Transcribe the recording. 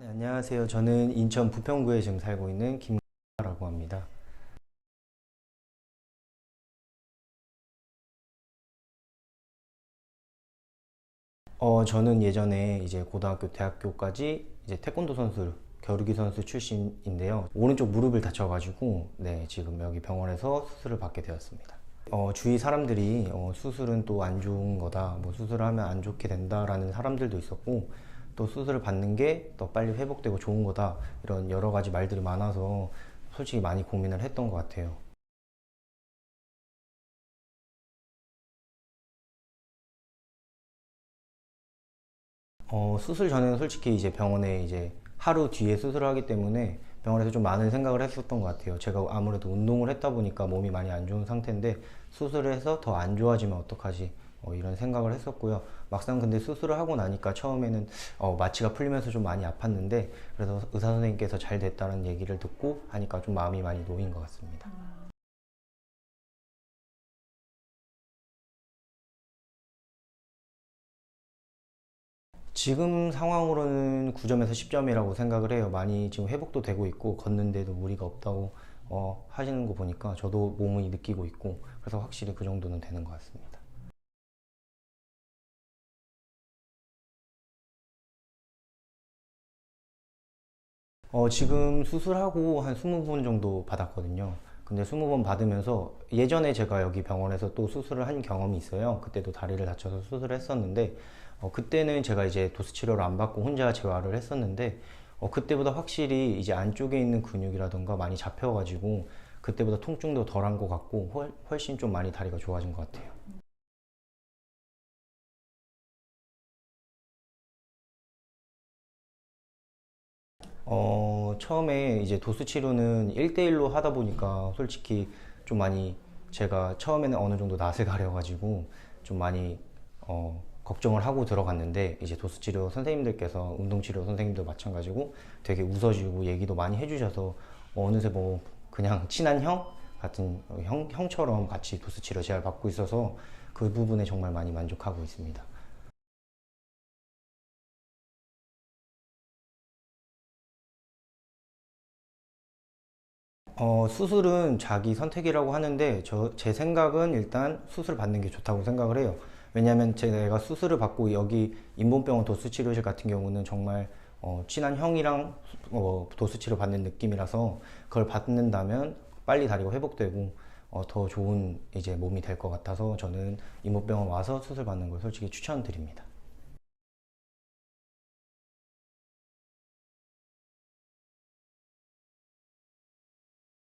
네, 안녕하세요. 저는 인천 부평구에 지금 살고 있는 김라고 합니다. 어, 저는 예전에 이제 고등학교, 대학교까지 이제 태권도 선수, 겨루기 선수 출신인데요. 오른쪽 무릎을 다쳐가지고, 네, 지금 여기 병원에서 수술을 받게 되었습니다. 어, 주위 사람들이 어, 수술은 또 안 좋은 거다, 뭐 수술을 하면 안 좋게 된다라는 사람들도 있었고, 또 수술을 받는 게 더 빨리 회복되고 좋은 거다, 이런 여러 가지 말들이 많아서 솔직히 많이 고민을 했던 것 같아요. 어, 수술 전에는 솔직히 이제 병원에 이제 하루 뒤에 수술을 하기 때문에 병원에서 좀 많은 생각을 했었던 것 같아요. 제가 아무래도 운동을 했다 보니까 몸이 많이 안 좋은 상태인데 수술을 해서 더 안 좋아지면 어떡하지? 어, 이런 생각을 했었고요. 막상 근데 수술을 하고 나니까 처음에는 어, 마취가 풀리면서 좀 많이 아팠는데 그래서 의사 선생님께서 잘 됐다는 얘기를 듣고 하니까 좀 마음이 많이 놓인 것 같습니다. 지금 상황으로는 9점에서 10점이라고 생각을 해요. 많이 지금 회복도 되고 있고 걷는데도 무리가 없다고 어, 하시는 거 보니까 저도 몸이 느끼고 있고 그래서 확실히 그 정도는 되는 것 같습니다. 어, 지금 수술하고 한 20번 정도 받았거든요. 근데 20번 받으면서 예전에 제가 여기 병원에서 또 수술을 한 경험이 있어요. 그때도 다리를 다쳐서 수술을 했었는데, 어, 그때는 제가 이제 도수 치료를 안 받고 혼자 재활을 했었는데, 어, 그때보다 확실히 이제 안쪽에 있는 근육이라던가 많이 잡혀가지고, 그때보다 통증도 덜한 것 같고, 훨- 훨씬 좀 많이 다리가 좋아진 것 같아요. 어, 처음에 이제 도수 치료는 1대1로 하다 보니까 솔직히 좀 많이 제가 처음에는 어느 정도 낯을 가려가지고 좀 많이 어, 걱정을 하고 들어갔는데 이제 도수 치료 선생님들께서 운동 치료 선생님도 마찬가지고 되게 웃어주고 얘기도 많이 해주셔서 어느새 뭐 그냥 친한 형 같은 형, 형처럼 같이 도수 치료 제가 받고 있어서 그 부분에 정말 많이 만족하고 있습니다. 어, 수술은 자기 선택이라고 하는데 저, 제 생각은 일단 수술 받는 게 좋다고 생각을 해요. 왜냐하면 제가 수술을 받고 여기 인본병원 도수치료실 같은 경우는 정말 어, 친한 형이랑 어, 도수치료 받는 느낌이라서 그걸 받는다면 빨리 다리가 회복되고 어, 더 좋은 이제 몸이 될 것 같아서 저는 인본병원 와서 수술 받는 걸 솔직히 추천드립니다.